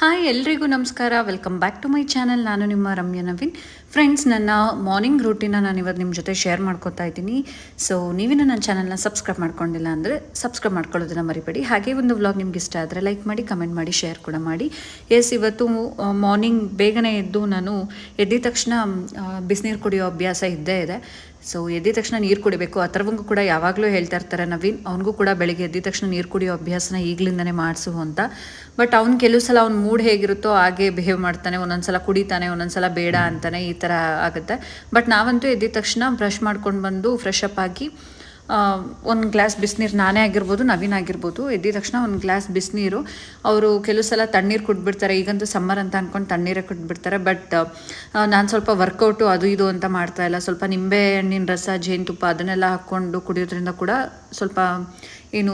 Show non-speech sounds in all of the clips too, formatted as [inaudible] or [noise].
Hi ಎಲ್ರಿಗೂ ನಮಸ್ಕಾರ. Welcome back to my channel ನಾನು ನಿಮ್ಮ ರಮ್ಯ ನವೀನ್. ಫ್ರೆಂಡ್ಸ್ ನನ್ನ ಮಾರ್ನಿಂಗ್ ರೂಟೀನ ನಾನು ಇವತ್ತು ನಿಮ್ಮ ಜೊತೆ ಶೇರ್ ಮಾಡ್ಕೊತಾ ಇದ್ದೀನಿ. ಸೊ ನೀವಿನ ನನ್ನ ಚಾನಲ್ನ ಸಬ್ಸ್ಕ್ರೈಬ್ ಮಾಡ್ಕೊಂಡಿಲ್ಲ ಅಂದರೆ ಸಬ್ಸ್ಕ್ರೈಬ್ ಮಾಡ್ಕೊಳ್ಳೋದನ್ನ ಮರಿಬೇಡಿ. ಹಾಗೆ ಒಂದು ವ್ಲಾಗ್ ನಿಮ್ಗೆ ಇಷ್ಟ ಆದರೆ ಲೈಕ್ ಮಾಡಿ ಕಮೆಂಟ್ ಮಾಡಿ ಶೇರ್ ಕೂಡ ಮಾಡಿ. ಎಸ್ ಇವತ್ತು ಮಾರ್ನಿಂಗ್ ಬೇಗನೆ ಎದ್ದು ನಾನು ಎದ್ದಿದ ತಕ್ಷಣ ಬಿಸಿನೀರು ಕುಡಿಯೋ ಅಭ್ಯಾಸ ಇದ್ದೇ ಇದೆ. ಸೊ ಎದ್ದಿದ ತಕ್ಷಣ ನೀರು ಕುಡಿಬೇಕು. ಅಥರ್ವಂಗೂ ಕೂಡ ಯಾವಾಗಲೂ ಹೇಳ್ತಾ ಇರ್ತಾರೆ ನವೀನ್. ಅವನಿಗೂ ಕೂಡ ಬೆಳಿಗ್ಗೆ ಎದ್ದಿದ ತಕ್ಷಣ ನೀರು ಕುಡಿಯೋ ಅಭ್ಯಾಸನ ಈಗಲಿಂದನೇ ಮಾಡಿಸು ಅಂತ. ಬಟ್ ಅವ್ನು ಕೆಲವು ಸಲ ಅವ್ನ ಮೂಡ್ ಹೇಗಿರುತ್ತೋ ಹಾಗೆ ಬಿಹೇವ್ ಮಾಡ್ತಾನೆ. ಒಂದೊಂದ್ಸಲ ಕುಡಿತಾನೆ ಒಂದೊಂದ್ಸಲ ಬೇಡ ಅಂತಾನೆ ಈ ಥರ ಆಗುತ್ತೆ. ಬಟ್ ನಾವಂತೂ ಎದ್ದಿದ ತಕ್ಷಣ ಬ್ರಷ್ ಮಾಡ್ಕೊಂಡು ಬಂದು ಫ್ರೆಶ್ ಅಪ್ ಆಗಿ ಒಂದು ಗ್ಲಾಸ್ ಬಿಸಿನೀರು ನಾನೇ ಆಗಿರ್ಬೋದು, ನವೀನ್ ಆಗಿರ್ಬೋದು. ಎದ್ದಿದ ತಕ್ಷಣ ಒಂದು ಗ್ಲಾಸ್ ಬಿಸಿನೀರು. ಅವರು ಕೆಲವು ಸಲ ತಣ್ಣೀರು ಕುಟ್ಬಿಡ್ತಾರೆ ಈಗಂತೂ ಸಮ್ಮರ್ ಅಂತ ಅಂದ್ಕೊಂಡು ತಣ್ಣೀರೇ ಕುಟ್ಬಿಡ್ತಾರೆ ಬಟ್ ನಾನು ಸ್ವಲ್ಪ ವರ್ಕೌಟು ಅದು ಇದು ಅಂತ ಮಾಡ್ತಾ ಇಲ್ಲ. ಸ್ವಲ್ಪ ನಿಂಬೆ ಹಣ್ಣಿನ ರಸ, ಜೇನುತುಪ್ಪ ಅದನ್ನೆಲ್ಲ ಹಾಕ್ಕೊಂಡು ಕುಡಿಯೋದ್ರಿಂದ ಕೂಡ ಸ್ವಲ್ಪ ಏನು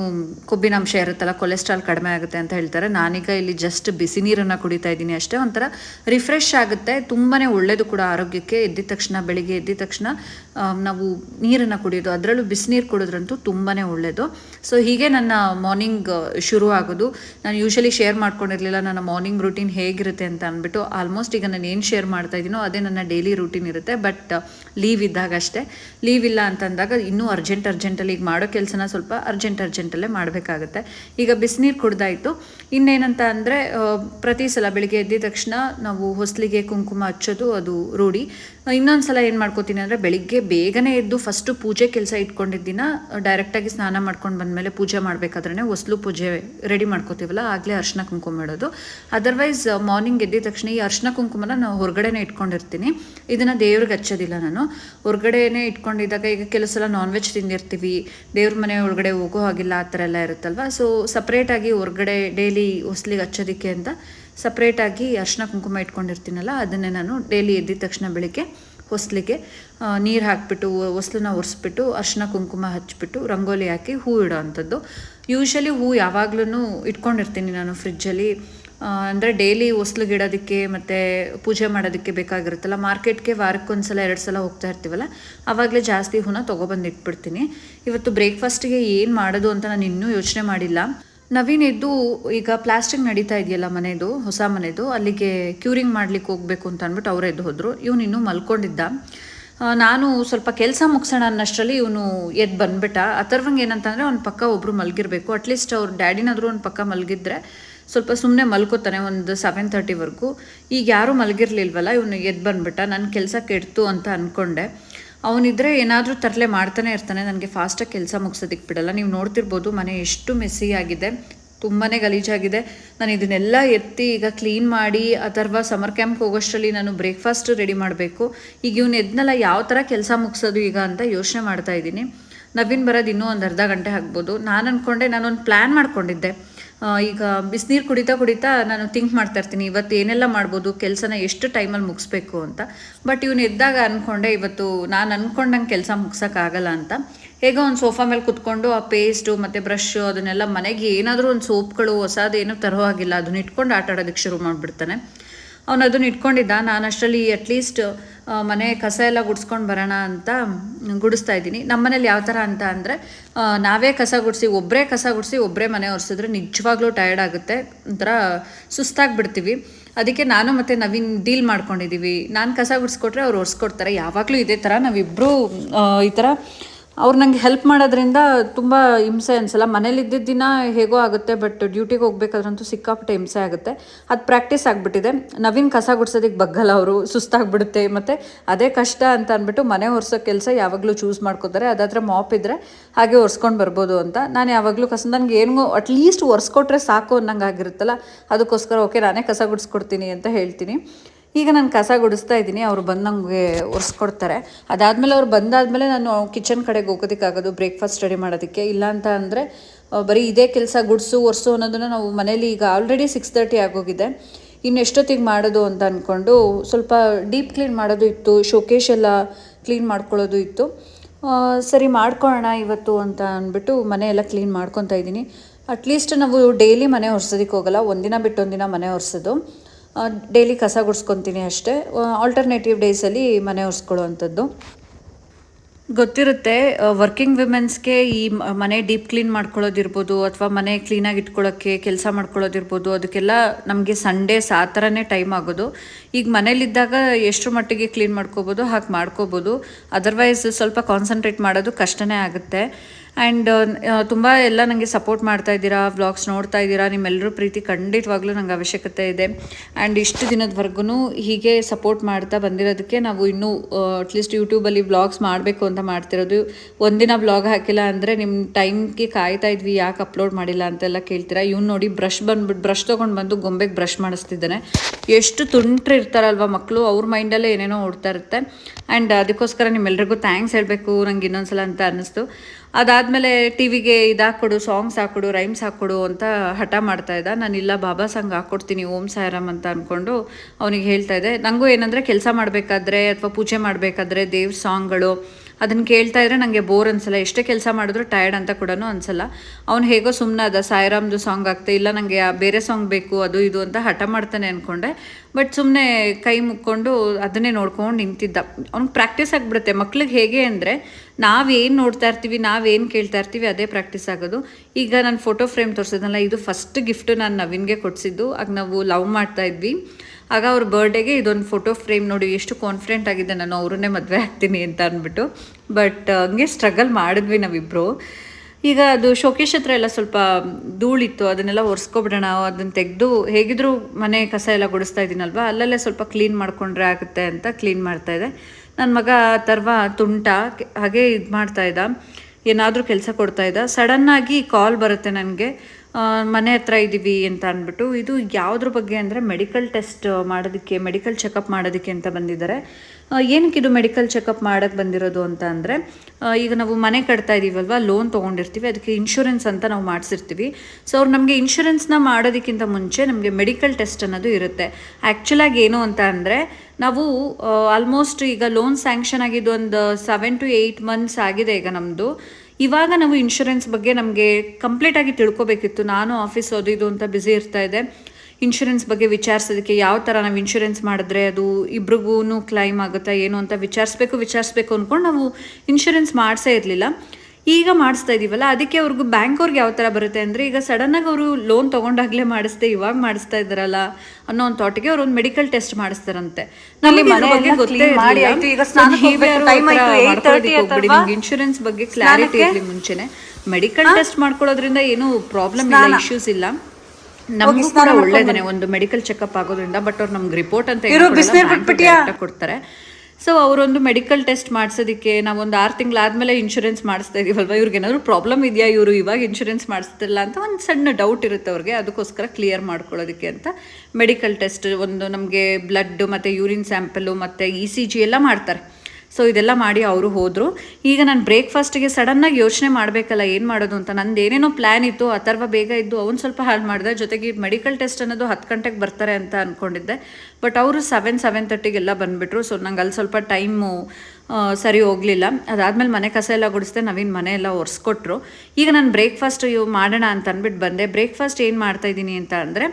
ಕೊಬ್ಬಿನಾಂಶ ಇರುತ್ತಲ್ಲ ಕೊಲೆಸ್ಟ್ರಾಲ್ ಕಡಿಮೆ ಆಗುತ್ತೆ ಅಂತ ಹೇಳ್ತಾರೆ. ನಾನೀಗ ಇಲ್ಲಿ ಜಸ್ಟ್ ಬಿಸಿ ನೀರನ್ನು ಕುಡಿತಾ ಇದ್ದೀನಿ ಅಷ್ಟೇ. ಒಂಥರ ರಿಫ್ರೆಶ್ ಆಗುತ್ತೆ. ತುಂಬಾ ಒಳ್ಳೆಯದು ಕೂಡ ಆರೋಗ್ಯಕ್ಕೆ. ಎದ್ದಿದ ತಕ್ಷಣ, ಬೆಳಿಗ್ಗೆ ಎದ್ದ ತಕ್ಷಣ ನಾವು ನೀರನ್ನು ಕುಡಿಯೋದು, ಅದರಲ್ಲೂ ಬಿಸಿನೀರು ಕುಡಿದ್ರಂತೂ ತುಂಬಾ ಒಳ್ಳೆಯದು ಸೊ ಹೀಗೆ ನನ್ನ ಮಾರ್ನಿಂಗ್ ಶುರು ಆಗೋದು. ನಾನು ಯೂಶಲಿ ಶೇರ್ ಮಾಡ್ಕೊಂಡಿರಲಿಲ್ಲ, ನನ್ನ ಮಾರ್ನಿಂಗ್ ರೂಟೀನ್ ಹೇಗಿರುತ್ತೆ ಅಂತ ಅಂದ್ಬಿಟ್ಟು ಆಲ್ಮೋಸ್ಟ್ ಈಗ ನಾನು ಏನು ಶೇರ್ ಮಾಡ್ತಾ ಇದ್ದೀನೋ ಅದೇ ನನ್ನ ಡೈಲಿ ರೂಟೀನ್ ಇರುತ್ತೆ. ಬಟ್ ಲೀವ್ ಇದ್ದಾಗ ಅಷ್ಟೇ ಲೀವ್ ಇಲ್ಲ ಅಂತಂದಾಗ ಇನ್ನೂ ಅರ್ಜೆಂಟ್ ಅರ್ಜೆಂಟಲ್ಲಿ ಈಗ ಮಾಡೋ ಕೆಲಸನ ಸ್ವಲ್ಪ ಅರ್ಜೆಂಟ್ ಅರ್ಜೆಂಟಲ್ಲೇ ಮಾಡಬೇಕಾಗುತ್ತೆ. ಈಗ ಬಿಸಿನೀರು ಕುಡ್ದಾಯಿತು. ಇನ್ನೇನಂತ ಅಂದರೆ ಪ್ರತಿ ಸಲ ಬೆಳಿಗ್ಗೆ ಎದ್ದಿದ ತಕ್ಷಣ ನಾವು ಹೊಸಲಿಗೆ ಕುಂಕುಮ ಹಚ್ಚೋದು ಅದು ರೂಢಿ. ಇನ್ನೊಂದು ಸಲ ಏನು ಮಾಡ್ಕೋತೀನಿ ಅಂದರೆ, ಬೆಳಿಗ್ಗೆ ಬೇಗನೆ ಎದ್ದು ಫಸ್ಟು ಪೂಜೆ ಕೆಲಸ ಇಟ್ಕೊಂಡಿದ್ದಿನ ಡೈರೆಕ್ಟಾಗಿ ಸ್ನಾನ ಮಾಡ್ಕೊಂಡು ಬಂದಮೇಲೆ ಪೂಜೆ ಮಾಡಬೇಕಾದ್ರೆ ಹೊಸಲು ಪೂಜೆ ರೆಡಿ ಮಾಡ್ಕೋತೀವಲ್ಲ, ಆಗಲೇ ಅರ್ಶಿನ ಕುಂಕುಮ ಇಡೋದು ಅದರ್ವೈಸ್ ಮಾರ್ನಿಂಗ್ ಎದ್ದಿದ ತಕ್ಷಣ ಈ ಅರ್ಶಿನ ಕುಂಕುಮನ ನಾವು ಹೊರಗಡೆನೇ ಇಟ್ಕೊಂಡಿರ್ತೀನಿ. ಇದನ್ನು ದೇವ್ರಿಗೆ ಹಚ್ಚೋದಿಲ್ಲ ನಾನು. ಹೊರಗಡೆನೇ ಇಟ್ಕೊಂಡಿದ್ದಾಗ ಈಗ ಕೆಲವು ಸಲ ನಾನ್ ವೆಜ್ ತಿಂದಿರ್ತೀವಿ. ದೇವ್ರ ಮನೆ ಒಳಗಡೆ ಹೋಗೋ ಹಾಗಿಲ್ಲ ಆ ಥರ ಎಲ್ಲ ಇರುತ್ತಲ್ವ? ಸೊ ಸಪ್ರೇಟಾಗಿ ಹೊರಗಡೆ ಡೈಲಿ ಹೊಸ್ಲಿಗೆ ಹಚ್ಚೋದಕ್ಕೆ ಅಂತ ಸಪ್ರೇಟಾಗಿ ಅರ್ಶಿನ ಕುಂಕುಮ ಇಟ್ಕೊಂಡಿರ್ತೀನಲ್ಲ, ಅದನ್ನೇ ನಾನು ಡೈಲಿ ಎದ್ದಿದ ತಕ್ಷಣ ಬೆಳಿಗ್ಗೆ ಹೊಸ್ಲಿಗೆ ನೀರು ಹಾಕಿಬಿಟ್ಟು, ಹೊಸ್ಲನ್ನ ಒರೆಸ್ಬಿಟ್ಟು ಅರ್ಶಿನ ಕುಂಕುಮ ಹಚ್ಚಿಬಿಟ್ಟು ರಂಗೋಲಿ ಹಾಕಿ ಹೂ ಇಡೋ ಅಂಥದ್ದು. ಯೂಶಲಿ ಹೂ ಯಾವಾಗ್ಲೂ ಇಟ್ಕೊಂಡಿರ್ತೀನಿ ನಾನು ಫ್ರಿಜ್ಜಲ್ಲಿ ಅಂದರೆ ಡೈಲಿ ಹೊಸ್ಲಿಗಿಡೋದಕ್ಕೆ ಮತ್ತು ಪೂಜೆ ಮಾಡೋದಕ್ಕೆ ಬೇಕಾಗಿರುತ್ತಲ್ಲ, ಮಾರ್ಕೆಟ್ಗೆ ವಾರಕ್ಕೊಂದ್ಸಲ ಎರಡು ಸಲ ಹೋಗ್ತಾ ಇರ್ತೀವಲ್ಲ ಆವಾಗಲೇ ಜಾಸ್ತಿ ಹೂನ ತೊಗೊಬಂದು ಇಟ್ಬಿಡ್ತೀನಿ ಇವತ್ತು ಬ್ರೇಕ್ಫಾಸ್ಟಿಗೆ ಏನು ಮಾಡೋದು ಅಂತ ನಾನು ಇನ್ನೂ ಯೋಚನೆ ಮಾಡಿಲ್ಲ. ನವೀನ್ ಎದ್ದು ಈಗ ಪ್ಲಾಸ್ಟಿಕ್ ನಡೀತಾ ಇದೆಯಲ್ಲ ಮನೆದು, ಹೊಸ ಮನೆದು, ಅಲ್ಲಿಗೆ ಕ್ಯೂರಿಂಗ್ ಮಾಡ್ಲಿಕ್ಕೆ ಹೋಗಬೇಕು ಅಂತ ಅಂದ್ಬಿಟ್ಟು ಅವ್ರು ಎದ್ದು ಹೋದರು. ಇವನು ಇನ್ನೂ ಮಲ್ಕೊಂಡಿದ್ದ. ನಾನು ಸ್ವಲ್ಪ ಕೆಲಸ ಮುಗಿಸೋಣ ಅನ್ನಷ್ಟರಲ್ಲಿ ಇವನು ಎದ್ದು ಬಂದ್ಬಿಟ್ಟ. ಅಥರ್ವಂಗೆ ಏನಂತಂದರೆ ಅವ್ನ ಪಕ್ಕ ಒಬ್ಬರು ಮಲಗಿರಬೇಕು. ಅಟ್ಲೀಸ್ಟ್ ಅವ್ರ ಡ್ಯಾಡಿನಾದರೂ ಅವ್ನ ಪಕ್ಕ ಮಲಗಿದ್ರೆ ಸ್ವಲ್ಪ ಸುಮ್ಮನೆ ಮಲ್ಕೋತಾನೆ ಒಂದು ಸೆವೆನ್ ತರ್ಟಿವರೆಗೂ ಈಗ ಯಾರೂ ಮಲಗಿರ್ಲಿಲ್ವಲ್ಲ, ಇವನು ಎದ್ದು ಬಂದ್ಬಿಟ್ಟ ನನ್ನ ಕೆಲಸ ಕೆಡ್ತು ಅಂತ ಅಂದ್ಕೊಂಡೆ ಅವನಿದ್ರೆ ಏನಾದರೂ ತರಲೆ ಮಾಡ್ತಾನೆ ಇರ್ತಾನೆ, ನನಗೆ ಫಾಸ್ಟಾಗಿ ಕೆಲಸ ಮುಗಿಸೋದಕ್ಕೆ ಬಿಡಲ್ಲ, ನೀವು ನೋಡ್ತಿರ್ಬೋದು ಮನೆ ಎಷ್ಟು ಮೆಸ್ಸಿ ಆಗಿದೆ ತುಂಬಾ ಗಲೀಜಾಗಿದೆ. ನಾನು ಇದನ್ನೆಲ್ಲ ಎತ್ತಿ ಈಗ ಕ್ಲೀನ್ ಮಾಡಿ ಅಥವಾ ಸಮರ್ ಕ್ಯಾಂಪ್ಗೆ ಹೋಗೋಷ್ಟರಲ್ಲಿ ನಾನು ಬ್ರೇಕ್ಫಾಸ್ಟ್ ರೆಡಿ ಮಾಡಬೇಕು. ಈಗ ಇವನು ಎದ್ನೆಲ್ಲ, ಯಾವ ಥರ ಕೆಲಸ ಮುಗಿಸೋದು ಈಗ ಅಂತ ಯೋಚನೆ ಮಾಡ್ತಾ ಇದ್ದೀನಿ. ನವೀನ್ ಬರೋದು ಇನ್ನೂ ಒಂದು ಅರ್ಧ ಗಂಟೆ ಆಗ್ಬೋದು. ನಾನು ಅಂದ್ಕೊಂಡೆ ನಾನೊಂದು ಪ್ಲ್ಯಾನ್ ಮಾಡ್ಕೊಂಡಿದ್ದೆ. ಈಗ ಬಿಸಿನೀರು ಕುಡಿತಾ ಕುಡಿತಾ ನಾನು ಥಿಂಕ್ ಮಾಡ್ತಾ ಇರ್ತೀನಿ, ಇವತ್ತು ಏನೆಲ್ಲ ಮಾಡ್ಬೋದು, ಕೆಲಸನ ಎಷ್ಟು ಟೈಮಲ್ಲಿ ಮುಗಿಸ್ಬೇಕು ಅಂತ. ಬಟ್ ಇವನು ಎದ್ದಾಗ ಅಂದ್ಕೊಂಡೆ ಇವತ್ತು ನಾನು ಅಂದ್ಕೊಂಡಂಗೆ ಕೆಲಸ ಮುಗ್ಸೋಕ್ಕಾಗಲ್ಲ ಅಂತ. ಹೇಗೋ ಒಂದು ಸೋಫಾ ಮೇಲೆ ಕುತ್ಕೊಂಡು ಆ ಪೇಸ್ಟು ಮತ್ತು ಬ್ರಷ್ಷು ಅದನ್ನೆಲ್ಲ ಮನೆಗೆ ಏನಾದರೂ ಒಂದು ಸೋಪ್ಗಳು, ಹೊಸದೇನೂ ತರೋವಾಗಿಲ್ಲ ಅದನ್ನ ಇಟ್ಕೊಂಡು ಆಟ ಆಡೋದಕ್ಕೆ ಶುರು ಮಾಡಿಬಿಡ್ತಾನೆ. ಅವನು ಅದನ್ನ ಇಟ್ಕೊಂಡಿದ್ದ. ನಾನು ಅಷ್ಟರಲ್ಲಿ ಅಟ್ಲೀಸ್ಟ್ ಮನೆ ಕಸ ಎಲ್ಲ ಗುಡಿಸ್ಕೊಂಡು ಬರೋಣ ಅಂತ ಗುಡಿಸ್ತಾ ಇದ್ದೀನಿ. ನಮ್ಮ ಮನೇಲಿ ಯಾವ ಥರ ಅಂತ ಅಂದರೆ ನಾವೇ ಕಸ ಗುಡಿಸಿ ಒಬ್ಬರೇ ಕಸ ಗುಡಿಸಿ ಒಬ್ಬರೇ ಮನೆ ಒರೆಸಿದ್ರೆ ನಿಜವಾಗ್ಲೂ ಟಯರ್ಡ್ ಆಗುತ್ತೆ. ಒಂಥರ ಸುಸ್ತಾಗ್ಬಿಡ್ತೀವಿ. ಅದಕ್ಕೆ ನಾನು ಮತ್ತು ನವೀನ್ ಡೀಲ್ ಮಾಡ್ಕೊಂಡಿದ್ದೀವಿ ನಾನು ಕಸ ಗುಡಿಸ್ಕೊಟ್ರೆ ಅವ್ರು ಒರೆಸ್ಕೊಡ್ತಾರೆ. ಯಾವಾಗಲೂ ಇದೇ ಥರ ನಾವಿಬ್ಬರು ಈ ಥರ ಅವ್ರು ನನಗೆ ಹೆಲ್ಪ್ ಮಾಡೋದ್ರಿಂದ ತುಂಬ ಹಿಂಸೆ ಅನಿಸಲ್ಲ. ಮನೇಲಿ ಇದ್ದಿದ್ದ ದಿನ ಹೇಗೋ ಆಗುತ್ತೆ ಬಟ್ ಡ್ಯೂಟಿಗೆ ಹೋಗ್ಬೇಕಾದ್ರಂತೂ ಸಿಕ್ಕಾಪಟ್ಟೆ ಹಿಂಸೆ ಆಗುತ್ತೆ. ಅದು ಪ್ರಾಕ್ಟೀಸ್ ಆಗಿಬಿಟ್ಟಿದೆ. ನವೀನ್ ಕಸ ಗುಡ್ಸೋದಕ್ಕೆ ಬಗ್ಗಲ್ಲ ಅವರು, ಸುಸ್ತಾಗ್ಬಿಡುತ್ತೆ. ಮತ್ತು ಅದೇ ಕಷ್ಟ ಅಂತ ಅಂದ್ಬಿಟ್ಟು ಮನೆ ಒರೆಸೋ ಕೆಲಸ ಯಾವಾಗಲೂ ಚೂಸ್ ಮಾಡ್ಕೋತಾರೆ. ಅದಾದರೆ ಮಾಪ್ ಇದ್ದರೆ ಹಾಗೆ ಒರೆಸ್ಕೊಂಡು ಬರ್ಬೋದು ಅಂತ. ನಾನು ಯಾವಾಗಲೂ ಕಸ, ನನಗೆ ಏನೋ ಅಟ್ಲೀಸ್ಟ್ ಒರೆಸ್ಕೊಟ್ರೆ ಸಾಕು ಅನ್ನಂಗೆ ಆಗಿರುತ್ತಲ್ಲ. ಅದಕ್ಕೋಸ್ಕರ ಓಕೆ ನಾನೇ ಕಸ ಗುಡಿಸ್ಕೊಡ್ತೀನಿ ಅಂತ ಹೇಳ್ತೀನಿ. ಈಗ ನಾನು ಕಸ ಗುಡಿಸ್ತಾ ಇದ್ದೀನಿ, ಅವರು ಬಂದು ನಮಗೆ ಒರೆಸ್ಕೊಡ್ತಾರೆ. ಅದಾದಮೇಲೆ ಅವ್ರು ಬಂದಾದಮೇಲೆ ನಾನು ಕಿಚನ್ ಕಡೆಗೆ ಹೋಗೋದಕ್ಕಾಗೋದು ಬ್ರೇಕ್ಫಾಸ್ಟ್ ರೆಡಿ ಮಾಡೋದಕ್ಕೆ. ಇಲ್ಲ ಅಂತ ಅಂದರೆ ಬರೀ ಇದೇ ಕೆಲಸ ಗುಡಿಸು, ಒರೆಸು ಅನ್ನೋದನ್ನು ನಾವು ಮನೇಲಿ ಈಗ ಆಲ್ರೆಡಿ ಸಿಕ್ಸ್ ತರ್ಟಿ ಆಗೋಗಿದೆ. ಇನ್ನು ಎಷ್ಟೊತ್ತಿಗೆ ಮಾಡೋದು ಅಂತ ಅಂದ್ಕೊಂಡು ಸ್ವಲ್ಪ ಡೀಪ್ ಕ್ಲೀನ್ ಮಾಡೋದು ಇತ್ತು ಶೋಕೇಶ್ ಎಲ್ಲ ಕ್ಲೀನ್ ಮಾಡ್ಕೊಳ್ಳೋದು ಇತ್ತು. ಸರಿ ಮಾಡ್ಕೊಳ್ಳೋಣ ಇವತ್ತು ಅಂತ ಅಂದ್ಬಿಟ್ಟು ಮನೆ ಎಲ್ಲ ಕ್ಲೀನ್ ಮಾಡ್ಕೊತಾ ಇದ್ದೀನಿ. ಅಟ್ಲೀಸ್ಟ್ ನಾವು ಡೈಲಿ ಮನೆ ಒರೆಸೋದಕ್ಕೆ ಹೋಗಲ್ಲ ಒಂದಿನ ಬಿಟ್ಟು ಒಂದಿನ ಮನೆ ಒರೆಸೋದು. ಡೈಲಿ ಕಸ ಗುಡಿಸ್ಕೊತೀನಿ ಅಷ್ಟೇ. ಆಲ್ಟರ್ನೇಟಿವ್ ಡೇಸಲ್ಲಿ ಮನೆ ಒರೆಸ್ಕೊಳ್ಳೋ ಅಂಥದ್ದು ಗೊತ್ತಿರುತ್ತೆ ವರ್ಕಿಂಗ್ ವಿಮೆನ್ಸ್ಗೆ ಈ ಮನೆ ಡೀಪ್ ಕ್ಲೀನ್ ಮಾಡ್ಕೊಳ್ಳೋದಿರ್ಬೋದು, ಅಥವಾ ಮನೆ ಕ್ಲೀನಾಗಿ ಇಟ್ಕೊಳ್ಳೋಕ್ಕೆ ಕೆಲಸ ಮಾಡ್ಕೊಳ್ಳೋದಿರ್ಬೋದು, ಅದಕ್ಕೆಲ್ಲ ನಮಗೆ ಸಂಡೇಸ್ ಆ ಥರನೇ ಟೈಮ್ ಆಗೋದು. ಈಗ ಮನೇಲಿದ್ದಾಗ ಎಷ್ಟು ಮಟ್ಟಿಗೆ ಕ್ಲೀನ್ ಮಾಡ್ಕೋಬೋದು, ಹಾಗೆ ಮಾಡ್ಕೋಬೋದು. ಅದರ್ವೈಸ್ ಸ್ವಲ್ಪ ಕಾನ್ಸಂಟ್ರೇಟ್ ಮಾಡೋದು ಕಷ್ಟನೇ ಆಗುತ್ತೆ. ಆ್ಯಂಡ್ ತುಂಬ ಎಲ್ಲ ನನಗೆ ಸಪೋರ್ಟ್ ಮಾಡ್ತಾ ಇದ್ದೀರಾ ವ್ಲಾಗ್ಸ್ ನೋಡ್ತಾ ಇದ್ದೀರಾ ನಿಮ್ಮೆಲ್ಲರೂ ಪ್ರೀತಿ ಖಂಡಿತವಾಗ್ಲೂ ನಂಗೆ ಅವಶ್ಯಕತೆ ಇದೆ. ಆ್ಯಂಡ್ ಇಷ್ಟು ದಿನದವರೆಗೂ ಹೀಗೆ ಸಪೋರ್ಟ್ ಮಾಡ್ತಾ ಬಂದಿರೋದಕ್ಕೆ ನಾವು ಇನ್ನೂ ಅಟ್ಲೀಸ್ಟ್ ಯೂಟ್ಯೂಬಲ್ಲಿ ವ್ಲಾಗ್ಸ್ ಮಾಡಬೇಕು ಅಂತ ಮಾಡ್ತಿರೋದು. ಒಂದಿನ ವ್ಲಾಗ್ ಹಾಕಿಲ್ಲ ಅಂದರೆ ನಿಮ್ಮ ಟೈಮ್ಗೆ ಕಾಯ್ತಾ ಇದ್ವಿ, ಯಾಕೆ ಅಪ್ಲೋಡ್ ಮಾಡಿಲ್ಲ ಅಂತೆಲ್ಲ ಕೇಳ್ತೀರಾ? ಇವ್ನು ನೋಡಿ ಬ್ರಷ್ ಬಂದ್ಬಿಟ್ಟು ಬ್ರಷ್ ತೊಗೊಂಡು ಬಂದು ಗೊಂಬೆಗೆ ಬ್ರಷ್ ಮಾಡಿಸ್ತಿದ್ದಾನೆ. ಎಷ್ಟು ತುಂಟ್ರು ಇರ್ತಾರಲ್ವ ಮಕ್ಕಳು ಅವ್ರ ಮೈಂಡಲ್ಲೇ ಏನೇನೋ ಓಡ್ತಾ ಇರುತ್ತೆ. ಆ್ಯಂಡ್ ಅದಕ್ಕೋಸ್ಕರ ನಿಮ್ಮೆಲ್ರಿಗೂ ಥ್ಯಾಂಕ್ಸ್ ಹೇಳಬೇಕು, ನಂಗೆ ಇನ್ನೊಂದ್ಸಲ ಅಂತ ಅನ್ನಿಸ್ತು. ಅದಾದಮೇಲೆ ಟಿ ವಿಗೆ ಇದಾಕ್ಕೊಡು ಸಾಂಗ್ಸ್ ಹಾಕ್ಕೊಡು ರೈಮ್ಸ್ ಹಾಕ್ಕೊಡು ಅಂತ ಹಠ ಮಾಡ್ತಾ ಇದ್ದ. ನಾನು ಇಲ್ಲ ಬಾಬಾ ಸಾಂಗ್ ಹಾಕ್ಕೊಡ್ತೀನಿ ಓಂ ಸಾಯಿರಾಮ್ ಅಂತ ಅಂದ್ಕೊಂಡು ಅವನಿಗೆ ಹೇಳ್ತಾ ಇದ್ದೆ. ನನಗೂ ಏನಂದರೆ ಕೆಲಸ ಮಾಡಬೇಕಾದ್ರೆ ಅಥವಾ ಪೂಜೆ ಮಾಡಬೇಕಾದ್ರೆ ದೇವ್ರ ಸಾಂಗ್ಗಳು ಅದನ್ನು ಕೇಳ್ತಾ ಇದ್ರೆ ನನಗೆ ಬೋರ್ ಅನ್ಸಲ್ಲ. ಎಷ್ಟೇ ಕೆಲಸ ಮಾಡಿದ್ರು ಟಯರ್ಡ್ ಅಂತ ಕೂಡ ಅನ್ಸಲ್ಲ. ಅವ್ನು ಹೇಗೋ ಸುಮ್ಮನೆ ಅದ, ಸಾಯಿರಾಮ್ದು ಸಾಂಗ್ ಆಗ್ತಾ ಇಲ್ಲ ನನಗೆ ಬೇರೆ ಸಾಂಗ್ ಬೇಕು, ಅದು ಇದು ಅಂತ ಹಠ ಮಾಡ್ತಾನೆ ಅಂದ್ಕೊಂಡೆ ಬಟ್ ಸುಮ್ಮನೆ ಕೈ ಮುಕ್ಕೊಂಡು ಅದನ್ನೇ ನೋಡ್ಕೊಂಡು ನಿಂತಿದ್ದ. ಅವ್ನಿಗೆ ಪ್ರಾಕ್ಟೀಸ್ ಆಗಿಬಿಡುತ್ತೆ. ಮಕ್ಳಿಗೆ ಹೇಗೆ ಅಂದರೆ ನಾವೇನು ನೋಡ್ತಾ ಇರ್ತೀವಿ ನಾವೇನು ಕೇಳ್ತಾ ಇರ್ತೀವಿ ಅದೇ ಪ್ರಾಕ್ಟೀಸ್ ಆಗೋದು. ಈಗ ನಾನು ಫೋಟೋ ಫ್ರೇಮ್ ತೋರಿಸಿದ್ನಲ್ಲ, ಇದು ಫಸ್ಟ್ ಗಿಫ್ಟ್ ನಾನು ನವೀನ್ಗೆ ಕೊಡಿಸಿದ್ದು. ಆಗ ನಾವು ಲವ್ ಮಾಡ್ತಾ ಇದ್ವಿ. ಆಗ ಅವ್ರ ಬರ್ಡೇಗೆ ಇದೊಂದು ಫೋಟೋ ಫ್ರೇಮ್ ನೋಡಿ ಎಷ್ಟು ಕಾನ್ಫಿಡೆಂಟ್ ಆಗಿದೆ ನಾನು, ಅವ್ರನ್ನೇ ಮದುವೆ ಆಗ್ತೀನಿ ಅಂತ ಅಂದ್ಬಿಟ್ಟು ಬಟ್ ಹಂಗೆ ಸ್ಟ್ರಗಲ್ ಮಾಡಿದ್ವಿ ನಾವಿಬ್ಬರು ಈಗ ಅದು ಶೋಕೇಶ್ ಹತ್ರ ಎಲ್ಲ ಸ್ವಲ್ಪ ಧೂಳಿತ್ತು, ಅದನ್ನೆಲ್ಲ ಒರೆಸ್ಕೊಬಿಡೋಣ, ಅದನ್ನು ತೆಗೆದು ಹೇಗಿದ್ರು ಮನೆ ಕಸ ಎಲ್ಲ ಗುಡಿಸ್ತಾ ಇದ್ದೀನಲ್ವಾ, ಅಲ್ಲಲ್ಲೇ ಸ್ವಲ್ಪ ಕ್ಲೀನ್ ಮಾಡ್ಕೊಂಡ್ರೆ ಆಗುತ್ತೆ ಅಂತ ಕ್ಲೀನ್ ಮಾಡ್ತಾ ಇದೆ. ನನ್ನ ಮಗ ತರ್ವ ತುಂಟ, ಹಾಗೆ ಇದು ಮಾಡ್ತಾ ಇದ್ದ, ಏನಾದರೂ ಕೆಲಸ ಕೊಡ್ತಾ ಇದ್ದ. ಸಡನ್ನಾಗಿ ಕಾಲ್ ಬರುತ್ತೆ ನನಗೆ ಮನೆ ಹತ್ರ ಇದ್ದೀವಿ ಅಂತ ಅಂದ್ಬಿಟ್ಟು, ಇದು ಯಾವುದ್ರ ಬಗ್ಗೆ ಅಂದರೆ ಮೆಡಿಕಲ್ ಟೆಸ್ಟ್ ಮಾಡೋದಕ್ಕೆ ಮೆಡಿಕಲ್ ಚೆಕಪ್ ಮಾಡೋದಕ್ಕೆ ಅಂತ ಬಂದಿದ್ದಾರೆ. ಏನಕ್ಕೆ ಇದು ಮೆಡಿಕಲ್ ಚೆಕಪ್ ಮಾಡೋಕ್ಕೆ ಬಂದಿರೋದು ಅಂತ ಅಂದರೆ ಈಗ ನಾವು ಮನೆ ಕಟ್ತಾ ಇದ್ದೀವಲ್ವ ಲೋನ್ ತೊಗೊಂಡಿರ್ತೀವಿ, ಅದಕ್ಕೆ ಇನ್ಶೂರೆನ್ಸ್ ಅಂತ ನಾವು ಮಾಡಿಸಿರ್ತೀವಿ. ಸೊ ಅವ್ರು ನಮಗೆ ಇನ್ಶೂರೆನ್ಸ್ನ ಮಾಡೋದಕ್ಕಿಂತ ಮುಂಚೆ ನಮಗೆ ಮೆಡಿಕಲ್ ಟೆಸ್ಟ್ ಅನ್ನೋದು ಇರುತ್ತೆ. ಆ್ಯಕ್ಚುಲಾಗಿ ಏನು ಅಂತ ಅಂದರೆ, ನಾವು ಆಲ್ಮೋಸ್ಟ್ ಈಗ ಲೋನ್ ಸ್ಯಾಂಕ್ಷನ್ ಆಗಿದ್ದು ಒಂದು ಸೆವೆನ್ ಟು ಏಯ್ಟ್ ಮಂತ್ಸ್ ಆಗಿದೆ ಈಗ ನಮ್ಮದು ಇವಾಗ ನಾವು ಇನ್ಶೂರೆನ್ಸ್ ಬಗ್ಗೆ ನಮಗೆ ಕಂಪ್ಲೀಟಾಗಿ ತಿಳ್ಕೊಬೇಕಿತ್ತು. ನಾನು ಆಫೀಸ್ ಓದಿದ್ದು ಅಂತ ಬ್ಯುಸಿ ಇರ್ತಾ ಇದೆ ಇನ್ಶೂರೆನ್ಸ್ ಬಗ್ಗೆ ವಿಚಾರಿಸೋದಕ್ಕೆ ಯಾವ ಥರ ನಾವು ಇನ್ಶೂರೆನ್ಸ್ ಮಾಡಿದ್ರೆ ಅದು ಇಬ್ರಿಗೂ ಕ್ಲೈಮ್ ಆಗುತ್ತಾ ಏನು ಅಂತ ವಿಚಾರಿಸ್ಬೇಕು ವಿಚಾರಿಸ್ಬೇಕು ಅಂದ್ಕೊಂಡು ನಾವು ಇನ್ಶೂರೆನ್ಸ್ ಮಾಡಿಸೇ ಇರಲಿಲ್ಲ ಈಗ ಮಾಡಿಸ್ತಾ ಇದೀವಲ್ಲ ಅದಕ್ಕೆ ಅವ್ರಿಗೂ ಬ್ಯಾಂಕ್ ಅವ್ರಿಗೆ ಯಾವ ಥರ ಬರುತ್ತೆ ಅಂದರೆ ಈಗ ಸಡನ್ನಾಗಿ ಅವರು ಲೋನ್ ತೊಗೊಂಡಾಗಲೇ ಮಾಡಿಸ್ದೆ ಇವಾಗ ಮಾಡಿಸ್ತಾ ಇದ್ದಾರಲ್ಲ ಅನ್ನೋ ಒಂದು ತೋಟಿಗೆ ಅವ್ರು ಒಂದು ಮೆಡಿಕಲ್ ಟೆಸ್ಟ್ ಮಾಡಿಸ್ತಾರಂತೆ ನಮಗೆ ಮನೆ ಬಗ್ಗೆ ಗೊತ್ತೇ clean ಮಾಡಿ ಆಯ್ತು. ಈಗ ಸ್ನಾನಕ್ಕೆ ನೀವ್ಯಾರು ಹೋಗ್ಬೇಕು. Time ಆ ಥರ ಆಯ್ತು, 8:30 ಮಾಡ್ಕೊಳ್ಳೋದಕ್ಕೆ ಹೋಗ್ಬೇಡಿ. ನಿಮ್ಗೆ ಇನ್ಶೂರೆನ್ಸ್ ಬಗ್ಗೆ ಕ್ಲಾರಿಟಿ? ಇರಲಿ ಮುಂಚೆನೆ ಮೆಡಿಕಲ್ ಟೆಸ್ಟ್ ಮಾಡ್ಕೊಳ್ಳೋದ್ರಿಂದ ಏನು ಪ್ರಾಬ್ಲಮ್ ಇಲ್ಲ ಇಶ್ಯೂಸ್ ಇಲ್ಲ ನಮಗೂ ಕೂಡ ಒಳ್ಳೇದೇನೆ ಒಂದು ಮೆಡಿಕಲ್ ಚೆಕಪ್ ಆಗೋದ್ರಿಂದ ಬಟ್ ಅವ್ರು ನಮ್ಗೆ ರಿಪೋರ್ಟ್ ಅಂತ ಕೊಡ್ತಾರೆ. ಸೊ ಅವರೊಂದು ಮೆಡಿಕಲ್ ಟೆಸ್ಟ್ ಮಾಡಿಸೋದಕ್ಕೆ ನಾವೊಂದು ಆರು ತಿಂಗಳಾದ್ಮೇಲೆ ಇನ್ಶೂರೆನ್ಸ್ ಮಾಡಿಸ್ತಾ ಇದೀವಲ್ವ? ಇವ್ರಿಗೆ ಏನಾದ್ರು ಪ್ರಾಬ್ಲಮ್ ಇದೆಯಾ ಇವರು? ಇವಾಗ ಇನ್ಶೂರೆನ್ಸ್ ಮಾಡಿಸ್ತಿಲ್ಲ ಅಂತ ಒಂದು ಸಣ್ಣ ಡೌಟ್ ಇರುತ್ತೆ ಅವ್ರಿಗೆ. ಅದಕ್ಕೋಸ್ಕರ ಕ್ಲಿಯರ್ ಮಾಡ್ಕೊಳ್ಳೋದಕ್ಕೆ ಅಂತ ಮೆಡಿಕಲ್ ಟೆಸ್ಟ್ ಒಂದು ನಮಗೆ ಬ್ಲಡ್ ಮತ್ತು ಯೂರಿನ್ ಸ್ಯಾಂಪಲು ಮತ್ತು ಇ ಸಿ ಜಿ ಎಲ್ಲ ಮಾಡ್ತಾರೆ. ಸೊ ಇದೆಲ್ಲ ಮಾಡಿ ಅವರು ಹೋದರು. ಈಗ ನಾನು ಬ್ರೇಕ್ಫಾಸ್ಟಿಗೆ ಸಡನ್ನಾಗಿ ಯೋಚನೆ ಮಾಡಬೇಕಲ್ಲ, ಏನು ಮಾಡೋದು ಅಂತ. ನಂದು ಏನೇನೋ ಪ್ಲ್ಯಾನ್ ಇತ್ತು, ಅಥರ್ವ ಬೇಗ ಇದ್ದು ಅವ್ನು ಸ್ವಲ್ಪ ಹಾಳು ಮಾಡಿದೆ. ಜೊತೆಗೆ ಮೆಡಿಕಲ್ ಟೆಸ್ಟ್ ಅನ್ನೋದು ಹತ್ತು ಗಂಟೆಗೆ ಬರ್ತಾರೆ ಅಂತ ಅಂದ್ಕೊಂಡಿದ್ದೆ ಬಟ್ ಅವರು ಸೆವೆನ್ ಸೆವೆನ್ ತರ್ಟಿಗೆಲ್ಲ ಬಂದುಬಿಟ್ರು. ಸೊ ನಂಗೆ ಅಲ್ಲಿ ಸ್ವಲ್ಪ ಟೈಮು ಸರಿ ಹೋಗಲಿಲ್ಲ. ಅದಾದಮೇಲೆ ಮನೆ ಕಸ ಎಲ್ಲ ಗುಡಿಸ್ದೆ, ನವೀನ್ ಮನೆ ಎಲ್ಲ ಒರೆಸ್ಕೊಟ್ರು. ಈಗ ನಾನು ಬ್ರೇಕ್ಫಾಸ್ಟ್ ಮಾಡೋಣ ಅಂತ ಅಂದ್ಬಿಟ್ಟು ಬಂದೆ. ಬ್ರೇಕ್ಫಾಸ್ಟ್ ಏನು ಮಾಡ್ತಾಯಿದ್ದೀನಿ ಅಂತ ಅಂದರೆ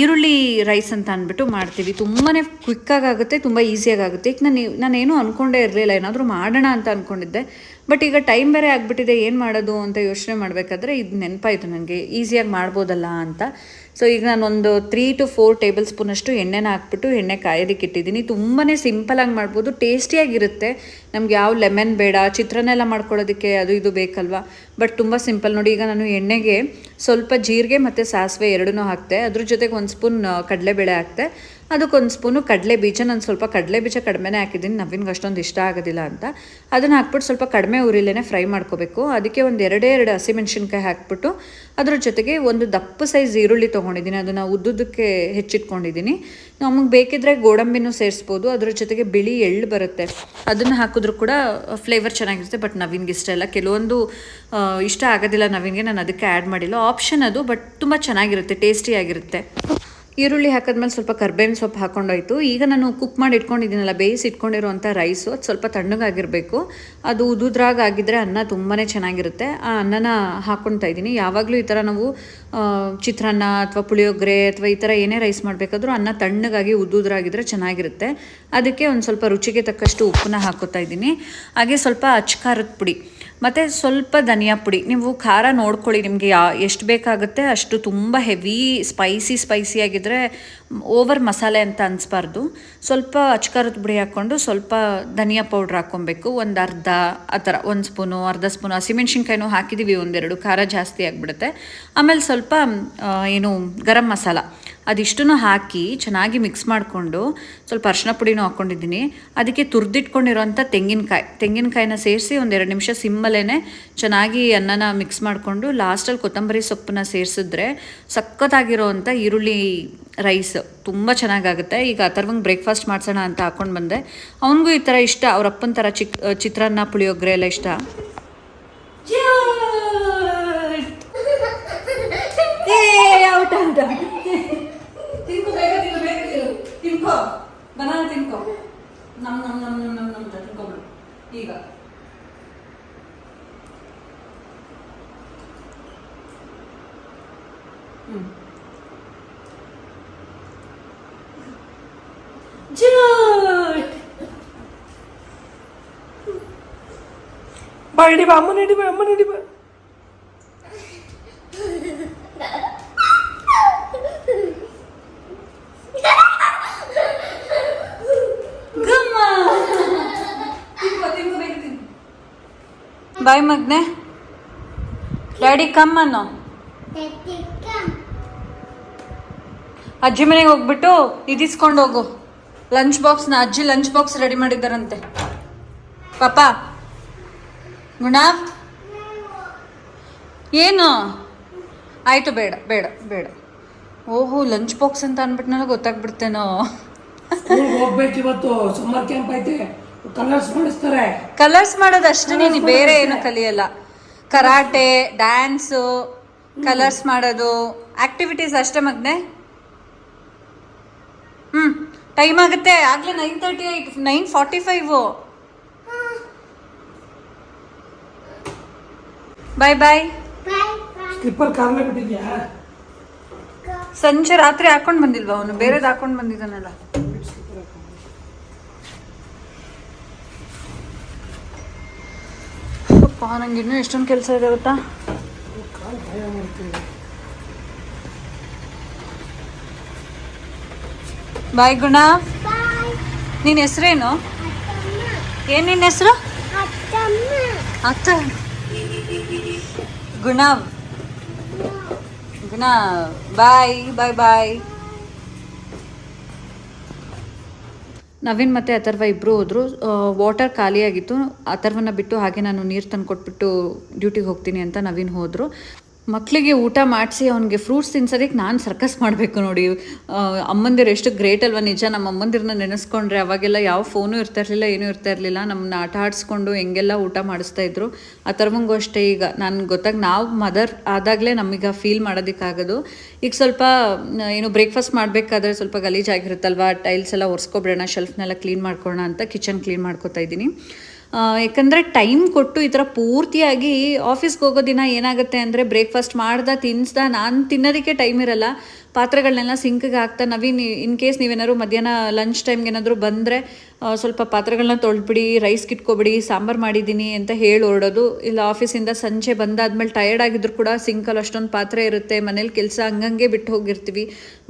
ಈರುಳ್ಳಿ ರೈಸ್ ಅಂತ ಅಂದ್ಬಿಟ್ಟು ಮಾಡ್ತೀವಿ. ತುಂಬಾ ಕ್ವಿಕ್ಕಾಗಿ ಆಗುತ್ತೆ ತುಂಬ ಈಸಿಯಾಗಿ ಆಗುತ್ತೆ ಈಗ ನಾನು ನಾನೇನು ಅಂದ್ಕೊಂಡೇ ಇರಲಿಲ್ಲ, ಏನಾದರೂ ಮಾಡೋಣ ಅಂತ ಅಂದ್ಕೊಂಡಿದ್ದೆ ಬಟ್ ಈಗ ಟೈಮ್ ಬೇರೆ ಆಗಿಬಿಟ್ಟಿದೆ, ಏನು ಮಾಡೋದು ಅಂತ ಯೋಚನೆ ಮಾಡಬೇಕಾದ್ರೆ ಇದು ನೆನಪಾಯಿತು ನನಗೆ ಈಸಿಯಾಗಿ ಮಾಡ್ಬೋದಲ್ಲ ಅಂತ. ಸೊ ಈಗ ನಾನೊಂದು ತ್ರೀ ಟು ಫೋರ್ ಟೇಬಲ್ ಸ್ಪೂನಷ್ಟು ಎಣ್ಣೆನ ಹಾಕ್ಬಿಟ್ಟು ಎಣ್ಣೆ ಕಾಯೋದಕ್ಕೆ ಇಟ್ಟಿದ್ದೀನಿ. ತುಂಬಾ ಸಿಂಪಲಾಗಿ ಮಾಡ್ಬೋದು. ಟೇಸ್ಟಿಯಾಗಿರುತ್ತೆ ನಮ್ಗೆ ಯಾವ ಲೆಮನ್ ಬೇಡ, ಚಿತ್ರಾನ್ನ ಎಲ್ಲ ಮಾಡ್ಕೊಳ್ಳೋದಕ್ಕೆ ಅದು ಇದು ಬೇಕಲ್ವಾ? ಬಟ್ ತುಂಬ ಸಿಂಪಲ್ ನೋಡಿ, ಈಗ ನಾನು ಎಣ್ಣೆಗೆ ಸ್ವಲ್ಪ ಜೀರಿಗೆ ಮತ್ತು ಸಾಸಿವೆ ಎರಡೂ ಹಾಕ್ತೆ ಅದ್ರ ಜೊತೆಗೆ ಒಂದು ಸ್ಪೂನ್ ಕಡಲೆಬೇಳೆ ಹಾಕ್ತೆ ಅದಕ್ಕೊಂದು ಸ್ಪೂನು ಕಡಲೆ ಬೀಜ. ನಾನು ಸ್ವಲ್ಪ ಕಡಲೆ ಬೀಜ ಕಡಿಮೆನೇ ಹಾಕಿದ್ದೀನಿ. ನವೀನ್ಗೆ ಅಷ್ಟೊಂದು ಇಷ್ಟ ಆಗೋದಿಲ್ಲ ಅಂತ. ಅದನ್ನು ಹಾಕ್ಬಿಟ್ಟು ಸ್ವಲ್ಪ ಕಡಿಮೆ ಉರಿಲೇನೆ ಫ್ರೈ ಮಾಡ್ಕೋಬೇಕು. ಅದಕ್ಕೆ ಒಂದು ಎರಡೇ ಎರಡು ಹಸಿಮೆಣ್ಸಿನ್ಕಾಯಿ ಹಾಕ್ಬಿಟ್ಟು ಅದ್ರ ಜೊತೆಗೆ ಒಂದು ದಪ್ಪ ಸೈಜ್ ಈರುಳ್ಳಿ ತೊಗೊಂಡಿದ್ದೀನಿ. ಅದನ್ನು ಉದ್ದುದಕ್ಕೆ ಹೆಚ್ಚಿಟ್ಕೊಂಡಿದ್ದೀನಿ. ನಮಗೆ ಬೇಕಿದ್ರೆ ಗೋಡಂಬಿನೂ ಸೇರಿಸ್ಬೋದು. ಅದ್ರ ಜೊತೆಗೆ ಬಿಳಿ ಎಳ್ಳು ಬರುತ್ತೆ. ಅದನ್ನು ಹಾಕಿದ್ರು ಕೂಡ ಫ್ಲೇವರ್ ಚೆನ್ನಾಗಿರುತ್ತೆ, ಬಟ್ ನವೀನ್ಗೆ ಇಷ್ಟ ಇಲ್ಲ. ಕೆಲವೊಂದು ಇಷ್ಟ ಆಗೋದಿಲ್ಲ ನವೀನ್ಗೆ. ನಾನು ಅದಕ್ಕೆ ಆ್ಯಡ್ ಮಾಡಿಲ್ಲ. ಆಪ್ಷನ್ ಅದು, ಬಟ್ ತುಂಬ ಚೆನ್ನಾಗಿರುತ್ತೆ ಟೇಸ್ಟಿಯಾಗಿರುತ್ತೆ ಈರುಳ್ಳಿ ಹಾಕಿದ್ಮೇಲೆ ಸ್ವಲ್ಪ ಕರ್ಬೇವಿನ ಸೊಪ್ಪು ಹಾಕೊಂಡೋಯ್ತು. ಈಗ ನಾನು ಕುಕ್ ಮಾಡಿ ಇಟ್ಕೊಂಡಿದ್ದೀನಲ್ಲ, ಬೇಯಿಸಿ ಇಟ್ಕೊಂಡಿರುವಂಥ ರೈಸು ಅದು ಸ್ವಲ್ಪ ತಣ್ಣಗಾಗಿರಬೇಕು ಅದು ಉದುದ್ರಾಗ ಆಗಿದ್ರೆ ಅನ್ನ ತುಂಬಾ ಚೆನ್ನಾಗಿರುತ್ತೆ. ಆ ಅನ್ನನ ಹಾಕ್ಕೊಳ್ತಾ ಇದ್ದೀನಿ. ಯಾವಾಗಲೂ ಈ ಥರ ನಾವು ಚಿತ್ರಾನ್ನ ಅಥವಾ ಪುಳಿಯೋಗರೆ ಅಥವಾ ಈ ಥರ ಏನೇ ರೈಸ್ ಮಾಡಬೇಕಾದ್ರೂ ಅನ್ನ ತಣ್ಣಗಾಗಿ ಉದ್ದುದ್ರಾಗಿದ್ರೆ ಚೆನ್ನಾಗಿರುತ್ತೆ. ಅದಕ್ಕೆ ಒಂದು ಸ್ವಲ್ಪ ರುಚಿಗೆ ತಕ್ಕಷ್ಟು ಉಪ್ಪನ್ನ ಹಾಕೋತಾ ಇದ್ದೀನಿ. ಹಾಗೆ ಸ್ವಲ್ಪ ಅಚ್ಕಾರದ ಪುಡಿ. ಮತ್ತು ಸ್ವಲ್ಪ ಧನಿಯಾ ಪುಡಿ. ನೀವು ಖಾರ ನೋಡ್ಕೊಳ್ಳಿ, ನಿಮಗೆ ಯಾ, ಎಷ್ಟು ಬೇಕಾಗುತ್ತೆ ಅಷ್ಟು ತುಂಬ ಹೆವಿ ಸ್ಪೈಸಿ ಸ್ಪೈಸಿ ಆಗಿದ್ದರೆ ಓವರ್ ಮಸಾಲೆ ಅಂತ ಅನಿಸ್ಬಾರ್ದು. ಸ್ವಲ್ಪ ಅಚ್ಕಾರದ ಪುಡಿ ಹಾಕ್ಕೊಂಡು ಸ್ವಲ್ಪ ಧನಿಯಾ ಪೌಡ್ರ್ ಹಾಕ್ಕೊಬೇಕು. ಒಂದು ಅರ್ಧ, ಆ ಥರ, ಒಂದು ಸ್ಪೂನು, ಅರ್ಧ ಸ್ಪೂನು, ಹಸಿಮೆಣ್ಸಿನ್ಕಾಯಿನೂ ಹಾಕಿದ್ದೀವಿ ಒಂದೆರಡು, ಖಾರ ಜಾಸ್ತಿ ಆಗಿಬಿಡುತ್ತೆ. ಆಮೇಲೆ ಸ್ವಲ್ಪ ಏನು ಗರಂ ಮಸಾಲ. ಅದಿಷ್ಟನ್ನು ಹಾಕಿ ಚೆನ್ನಾಗಿ ಮಿಕ್ಸ್ ಮಾಡಿಕೊಂಡು ಸ್ವಲ್ಪ ಅರ್ಶಿನ ಪುಡಿನೂ ಹಾಕ್ಕೊಂಡಿದ್ದೀನಿ. ಅದಕ್ಕೆ ತುರಿದಿಟ್ಕೊಂಡಿರೋಂಥ ತೆಂಗಿನಕಾಯಿ ತೆಂಗಿನಕಾಯಿನ ಸೇರಿಸಿ ಒಂದೆರಡು ನಿಮಿಷ ಸಿಮ್ಮಲ್ಲೇ ಚೆನ್ನಾಗಿ ಅನ್ನನ ಮಿಕ್ಸ್ ಮಾಡಿಕೊಂಡು ಲಾಸ್ಟಲ್ಲಿ ಕೊತ್ತಂಬರಿ ಸೊಪ್ಪನ್ನ ಸೇರಿಸಿದ್ರೆ ಸಖತ್ತಾಗಿರೋವಂಥ ಈರುಳ್ಳಿ ರೈಸ್ ತುಂಬ ಚೆನ್ನಾಗಾಗುತ್ತೆ. ಈಗ ಅಥರ್ವಂಗೆ ಬ್ರೇಕ್ಫಾಸ್ಟ್ ಮಾಡಿಸೋಣ ಅಂತ ಹಾಕ್ಕೊಂಡು ಬಂದೆ. ಅವನಿಗೂ ಈ ಥರ ಇಷ್ಟ ಅವರಪ್ಪನ ಥರ ಚಿಕ್ ಚಿತ್ರಾನ್ನ ಪುಳಿಯೋಗರೆ ಎಲ್ಲ ಇಷ್ಟ? [laughs] ಔಟ್ ಅಂತ. ತಿನ್ಕೋ ಬೇಗ ತಿನ್ನು ಬೇಗ ತಿನ್ನು ತಿನ್ಕೋ ಬನಾನ ತಿನ್ಕೋ ನಮ್ ನಮ್ ನಮ್ ನಮ್ ನಮ್ ನಮ್ ಅಂತ ತಿನ್ಕೊಬಿಡು ಈಗ ಹ್ಮ್ ಜೂಟ್ ಬಾ ಹಿಡಿ ಬಾ ಅಮ್ಮನ ಹಿಡಿ ಬಾ ಅಮ್ಮನ ಹಿಡಿ ಬಾಯ್ ಮಗ್ನೆ. ಡ್ಯಾಡಿ ಕಮ್ ಅನ್ನೋ. ಅಜ್ಜಿ ಮನೆಗೆ ಹೋಗ್ಬಿಟ್ಟು ಇದಿಸ್ಕೊಂಡು ಹೋಗು. ಲಂಚ್ ಬಾಕ್ಸ್ನ ಅಜ್ಜಿ ಲಂಚ್ ಬಾಕ್ಸ್ ರೆಡಿ ಮಾಡಿದ್ದಾರಂತೆ. ಪಾಪ ಗುಣ? ಏನು? ಆಯಿತು ಬೇಡ ಬೇಡ ಬೇಡ. ಓಹೋ ಲಂಚ್ ಬಾಕ್ಸ್ ಅಂತ ಅಂದ್ಬಿಟ್ನಲ್ಲ ಗೊತ್ತಾಗ್ಬಿಡ್ತೇನೋ. ಹೋಗ್ಬೇಕು ಇವತ್ತು ಸಮ್ಮರ್ ಕ್ಯಾಂಪ್ ಐತೆ. ಕಲರ್ಸ್ ಮಾಡಿಸ್ತಾರೆ ಕಲರ್ಸ್ ಮಾಡೋದು ಅಷ್ಟೇ ನೀನು ಬೇರೆ ಏನು ಕಲಿಯಲ್ಲ. ಕರಾಟೆ ಡ್ಯಾನ್ಸು ಕಲರ್ಸ್ ಮಾಡೋದು ಆಕ್ಟಿವಿಟೀಸ್ ಅಷ್ಟೇ ಮಗ್ನೆ? ಹ್ಮ್ ಟೈಮ್ ಆಗುತ್ತೆ. ಆಗ್ಲೇ nine thirty eight nine forty five bye bye slipper ಕಾರ್ಲೇ ಬಿಟ್ಟಿದ್ಯಾ? ಸಂಜೆ ರಾತ್ರಿ ಹಾಕೊಂಡು ಬಂದಿಲ್ವಾ ಅವನು? ಬೇರೆದು ಹಾಕೊಂಡು ಬಂದಿದ್ದಾನಲ್ಲ. ಅಪ್ಪ ನಂಗೆ ಇನ್ನೂ ಎಷ್ಟೊಂದು ಕೆಲಸ ಇದೆ ಗೊತ್ತಾ? ಬಾಯ್ ಗುಣ. ನಿನ್ನ ಹೆಸರೇನು? ಏನು ನಿನ್ನ ಹೆಸರು? ಅತ್ತ. ಗುಣ ಗುಣ ಬಾಯ್ ಬಾಯ್ ಬಾಯ್. ನವೀನ್ ಮತ್ತು ಅಥರ್ವ ಇಬ್ಬರು ಹೋದರು. ವಾಟರ್ ಖಾಲಿಯಾಗಿತ್ತು. ಅಥರ್ವನ ಬಿಟ್ಟು ಹಾಗೆ ನಾನು ನೀರು ತಂದು ಕೊಟ್ಬಿಟ್ಟು ಡ್ಯೂಟಿಗೆ ಹೋಗ್ತೀನಿ ಅಂತ ನವೀನ್ ಹೋದರು. ಮಕ್ಕಳಿಗೆ ಊಟ ಮಾಡಿಸಿ ಅವನಿಗೆ ಫ್ರೂಟ್ಸ್ ತಿನ್ಸೋದಕ್ಕೆ ನಾನು ಸರ್ಕಸ್ ಮಾಡಬೇಕು ನೋಡಿ. ಅಮ್ಮಂದಿರು ಎಷ್ಟು ಗ್ರೇಟ್ ಅಲ್ವಾ? ನಿಜ ನಮ್ಮ ಅಮ್ಮಂದಿರನ್ನ ನೆನೆಸ್ಕೊಂಡ್ರೆ ಅವಾಗೆಲ್ಲ ಯಾವ ಫೋನು ಇರ್ತಾ ಇರಲಿಲ್ಲ, ಏನೂ ಇರ್ತಾ ಇರಲಿಲ್ಲ. ನಮ್ಮನ್ನ ಆಟ ಆಡಿಸ್ಕೊಂಡು ಹೆಂಗೆಲ್ಲ ಊಟ ಮಾಡಿಸ್ತಾ ಇದ್ರು. ಆ ಥರವಂಗೂ ಅಷ್ಟೇ ಈಗ. ನಾನು ಗೊತ್ತಾಗಿ, ನಾವು ಮದರ್ ಆದಾಗಲೇ ನಮೀಗ ಫೀಲ್ ಮಾಡೋದಕ್ಕಾಗೋದು. ಈಗ ಸ್ವಲ್ಪ ಏನು ಬ್ರೇಕ್ಫಾಸ್ಟ್ ಮಾಡಬೇಕಾದ್ರೆ ಸ್ವಲ್ಪ ಗಲೀಜಾಗಿರುತ್ತಲ್ವ? ಟೈಲ್ಸ್ ಎಲ್ಲ ಒರೆಸ್ಕೊಬಿಡೋಣ ಶೆಲ್ಫ್ನೆಲ್ಲ ಕ್ಲೀನ್ ಮಾಡ್ಕೊಳ್ಳೋಣ ಅಂತ ಕಿಚನ್ ಕ್ಲೀನ್ ಮಾಡ್ಕೊತಾ ಇದ್ದೀನಿ. ಯಾಕಂದರೆ ಟೈಮ್ ಕೊಟ್ಟು ಈ ಥರ ಪೂರ್ತಿಯಾಗಿ ಆಫೀಸ್ಗೆ ಹೋಗೋ ದಿನ ಏನಾಗುತ್ತೆ ಅಂದರೆ ಬ್ರೇಕ್ಫಾಸ್ಟ್ ಮಾಡ್ದ, ತಿನ್ಸ್ದ, ನಾನು ತಿನ್ನೋದಕ್ಕೆ ಟೈಮ್ ಇರಲ್ಲ. ಪಾತ್ರೆಗಳನ್ನೆಲ್ಲ ಸಿಂಕ್ಗೆ ಹಾಕ್ತಾ ನವೀನ್ ಇನ್ ಕೇಸ್ ನೀವೇನಾದ್ರು ಮಧ್ಯಾಹ್ನ ಲಂಚ್ ಟೈಮ್ಗೆ ಏನಾದರೂ ಬಂದರೆ ಸ್ವಲ್ಪ ಪಾತ್ರೆಗಳನ್ನ ತೊಳ್ಬಿಡಿ ರೈಸ್ ಕಿಟ್ಕೊಬಿಡಿ ಸಾಂಬಾರು ಮಾಡಿದ್ದೀನಿ ಅಂತ ಹೇಳಿ ಹೊರಡೋದು ಇಲ್ಲ ಆಫೀಸಿಂದ ಸಂಜೆ ಬಂದಾದ್ಮೇಲೆ ಟಯರ್ಡ್ ಆಗಿದ್ರು ಕೂಡ ಸಿಂಕಲ್ಲಿ ಅಷ್ಟೊಂದು ಪಾತ್ರೆ ಇರುತ್ತೆ, ಮನೇಲಿ ಕೆಲಸ ಹಂಗಂಗೆ ಬಿಟ್ಟು ಹೋಗಿರ್ತೀವಿ,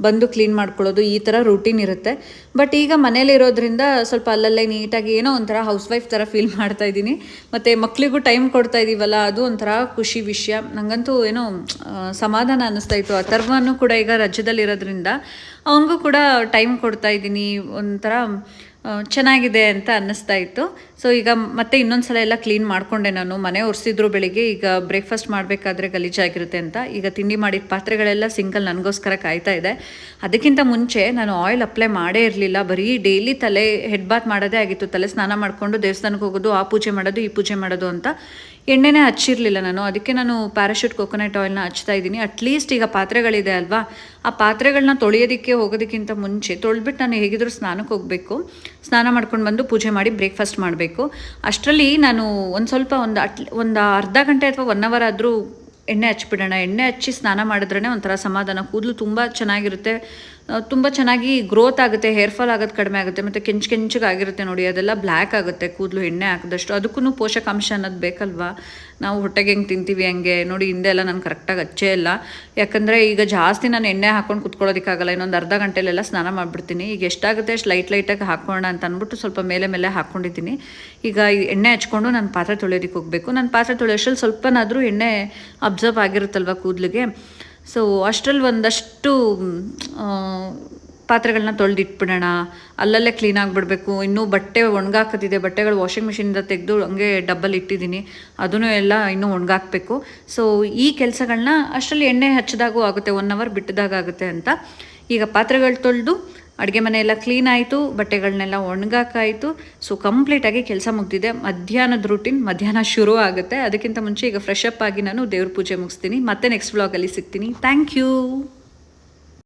ಬಂದು ಕ್ಲೀನ್ ಮಾಡ್ಕೊಳ್ಳೋದು ಈ ಥರ ರೂಟೀನ್ ಇರುತ್ತೆ. ಬಟ್ ಈಗ ಮನೇಲಿ ಇರೋದ್ರಿಂದ ಸ್ವಲ್ಪ ಅಲ್ಲಲ್ಲೇ ನೀಟಾಗಿ ಏನೋ ಒಂಥರ ಹೌಸ್ ವೈಫ್ ಥರ ಫೀಲ್ ಮಾಡ್ತಾ ಇದ್ದೀನಿ. ಮತ್ತು ಮಕ್ಕಳಿಗೂ ಟೈಮ್ ಕೊಡ್ತಾ ಇದ್ದೀವಲ್ಲ ಅದು ಒಂಥರ ಖುಷಿ ವಿಷಯ. ನನಗಂತೂ ಏನೋ ಸಮಾಧಾನ ಅನ್ನಿಸ್ತಾ ಇತ್ತು. ಅಥರ್ವನು ಕೂಡ ಈಗ ರಾಜ್ಯದಲ್ಲಿರೋದ್ರಿಂದ ಅವನಿಗೂ ಕೂಡ ಟೈಮ್ ಕೊಡ್ತಾ ಇದ್ದೀನಿ, ಒಂಥರ ಚೆನ್ನಾಗಿದೆ ಅಂತ ಅನ್ನಿಸ್ತಾ ಇತ್ತು. ಸೊ ಈಗ ಮತ್ತೆ ಇನ್ನೊಂದು ಸಲ ಎಲ್ಲ ಕ್ಲೀನ್ ಮಾಡಿಕೊಂಡೆ ನಾನು. ಮನೆ ಒರೆಸಿದ್ರು ಬೆಳಿಗ್ಗೆ, ಈಗ ಬ್ರೇಕ್ಫಾಸ್ಟ್ ಮಾಡಬೇಕಾದ್ರೆ ಗಲೀಜಾಗಿರುತ್ತೆ ಅಂತ. ಈಗ ತಿಂಡಿ ಮಾಡಿದ ಪಾತ್ರೆಗಳೆಲ್ಲ ಸಿಂಗಲ್ ನನಗೋಸ್ಕರ ಕಾಯ್ತಾ ಇದೆ. ಅದಕ್ಕಿಂತ ಮುಂಚೆ ನಾನು ಆಯಿಲ್ ಅಪ್ಲೈ ಮಾಡೇ ಇರಲಿಲ್ಲ. ಬರೀ ಡೈಲಿ ತಲೆ ಹೆಡ್ ಬಾತ್ ಮಾಡೋದೇ ಆಗಿತ್ತು. ತಲೆ ಸ್ನಾನ ಮಾಡಿಕೊಂಡು ದೇವಸ್ಥಾನಕ್ಕೆ ಹೋಗೋದು, ಆ ಪೂಜೆ ಮಾಡೋದು, ಈ ಪೂಜೆ ಮಾಡೋದು ಅಂತ. ಎಣ್ಣೆನೇ ಹಚ್ಚಿರಲಿಲ್ಲ ನಾನು. ಅದಕ್ಕೆ ನಾನು ಪ್ಯಾರಾಶೂಟ್ ಕೊಕೊನಟ್ ಆಯಿಲ್ನ ಹಚ್ತಾ ಇದ್ದೀನಿ. ಅಟ್ಲೀಸ್ಟ್ ಈಗ ಪಾತ್ರೆಗಳಿದೆ ಅಲ್ವಾ? ಆ ಪಾತ್ರೆಗಳನ್ನ ತೊಳೆಯೋದಕ್ಕೆ ಹೋಗೋದಕ್ಕಿಂತ ಮುಂಚೆ ತೊಳೆದ್ಬಿಟ್ಟು ನಾನು ಹೇಗಿದ್ರೂ ಸ್ನಾನಕ್ಕೆ ಹೋಗಬೇಕು. ಸ್ನಾನ ಮಾಡ್ಕೊಂಡು ಬಂದು ಪೂಜೆ ಮಾಡಿ ಬ್ರೇಕ್ಫಾಸ್ಟ್ ಮಾಡಬೇಕು. ಅಷ್ಟರಲ್ಲಿ ನಾನು ಒಂದು ಸ್ವಲ್ಪ ಒಂದು ಅಟ್, ಒಂದು ಅರ್ಧ ಗಂಟೆ ಅಥವಾ ಒನ್ ಅವರ್ ಆದರೂ ಎಣ್ಣೆ ಹಚ್ಬಿಡೋಣ. ಎಣ್ಣೆ ಹಚ್ಚಿ ಸ್ನಾನ ಮಾಡಿದ್ರೇ ಒಂಥರ ಸಮಾಧಾನ. ಕೂದಲು ತುಂಬ ಚೆನ್ನಾಗಿರುತ್ತೆ. ತುಂಬ ಚೆನ್ನಾಗಿ ಗ್ರೋತ್ ಆಗುತ್ತೆ ಹೇರ್ ಫಾಲ್ ಆಗೋದು ಕಡಿಮೆ ಆಗುತ್ತೆ, ಮತ್ತು ಕೆಂಚು ಆಗಿರುತ್ತೆ ನೋಡಿ, ಅದೆಲ್ಲ ಬ್ಲ್ಯಾಕ್ ಆಗುತ್ತೆ, ಕೂದಲು ಎಣ್ಣೆ ಹಾಕಿದಷ್ಟು. ಅದಕ್ಕೂ ಪೋಷಕಾಂಶ ಅನ್ನೋದು ಬೇಕಲ್ವಾ? ನಾವು ಹೊಟ್ಟೆಗೆ ಹೆಂಗೆ ತಿಂತೀವಿ ಹಂಗೆ? ನೋಡಿ, ಹಿಂದೆ ಎಲ್ಲ ನಾನು ಕರೆಕ್ಟಾಗಿ ಹಚ್ಚೇ ಇಲ್ಲ. ಯಾಕಂದರೆ ಈಗ ಜಾಸ್ತಿ ನಾನು ಎಣ್ಣೆ ಹಾಕೊಂಡು ಕುತ್ಕೊಳ್ಳೋದಕ್ಕಾಗಲ್ಲ, ಇನ್ನೊಂದು ಅರ್ಧ ಗಂಟೆಲೆಲ್ಲ ಸ್ನಾನ ಮಾಡಿಬಿಡ್ತೀನಿ. ಈಗ ಎಷ್ಟಾಗುತ್ತೆ ಅಷ್ಟು ಲೈಟ್ ಲೈಟಾಗಿ ಹಾಕೋಣ ಅಂತ ಅಂದ್ಬಿಟ್ಟು ಸ್ವಲ್ಪ ಮೇಲೆ ಮೇಲೆ ಹಾಕ್ಕೊಂಡಿದ್ದೀನಿ ಈಗ ಈ ಎಣ್ಣೆ ಹಚ್ಕೊಂಡು ನಾನು ಪಾತ್ರೆ ತೊಳೆಯೋದಕ್ಕೆ ಹೋಗಬೇಕು. ನಾನು ಪಾತ್ರೆ ತೊಳೆಯೋಷ್ಟಲ್ಲಿ ಸ್ವಲ್ಪನಾದರೂ ಎಣ್ಣೆ ಅಬ್ಸರ್ವ್ ಆಗಿರುತ್ತಲ್ವ ಕೂದಲಿಗೆ? ಸೊ ಅಷ್ಟರಲ್ಲಿ ಒಂದಷ್ಟು ಪಾತ್ರೆಗಳನ್ನ ತೊಳೆದಿಟ್ಬಿಡೋಣ. ಅಲ್ಲಲ್ಲೇ ಕ್ಲೀನ್ ಆಗಿಬಿಡ್ಬೇಕು. ಇನ್ನೂ ಬಟ್ಟೆ ಒಣಗಾಕತ್ತಿದೆ. ಬಟ್ಟೆಗಳು ವಾಷಿಂಗ್ ಮಿಷಿನಿಂದ ತೆಗೆದು ಹಂಗೆ ಡಬ್ಬಲ್ ಇಟ್ಟಿದ್ದೀನಿ. ಅದನ್ನು ಎಲ್ಲ ಇನ್ನೂ ಒಣಗಾಕಬೇಕು. ಸೊ ಈ ಕೆಲಸಗಳನ್ನ ಅಷ್ಟರಲ್ಲಿ ಎಣ್ಣೆ ಹಚ್ಚಿದಾಗೂ ಆಗುತ್ತೆ. ಒನ್ ಅವರ್ ಬಿಟ್ಟಿದಾಗ ಆಗುತ್ತೆ ಅಂತ. ಈಗ ಪಾತ್ರೆಗಳು ತೊಳೆದು ಅಡುಗೆ ಮನೆಯೆಲ್ಲ ಕ್ಲೀನ್ ಆಯಿತು ಬಟ್ಟೆಗಳನ್ನೆಲ್ಲ ಒಣಗಾಕಾಯಿತು. ಸೊ ಕಂಪ್ಲೀಟಾಗಿ ಕೆಲಸ ಮುಗ್ದಿದೆ. ಮಧ್ಯಾಹ್ನದ ರೂಟೀನ್ ಮಧ್ಯಾಹ್ನ ಶುರು ಆಗುತ್ತೆ. ಅದಕ್ಕಿಂತ ಮುಂಚೆ ಈಗ ಫ್ರೆಶ್ ಅಪ್ ಆಗಿ ನಾನು ದೇವ್ರ ಪೂಜೆ ಮುಗಿಸ್ತೀನಿ. ಮತ್ತೆ ನೆಕ್ಸ್ಟ್ ವ್ಲಾಗಲ್ಲಿ ಸಿಗ್ತೀನಿ. Thank you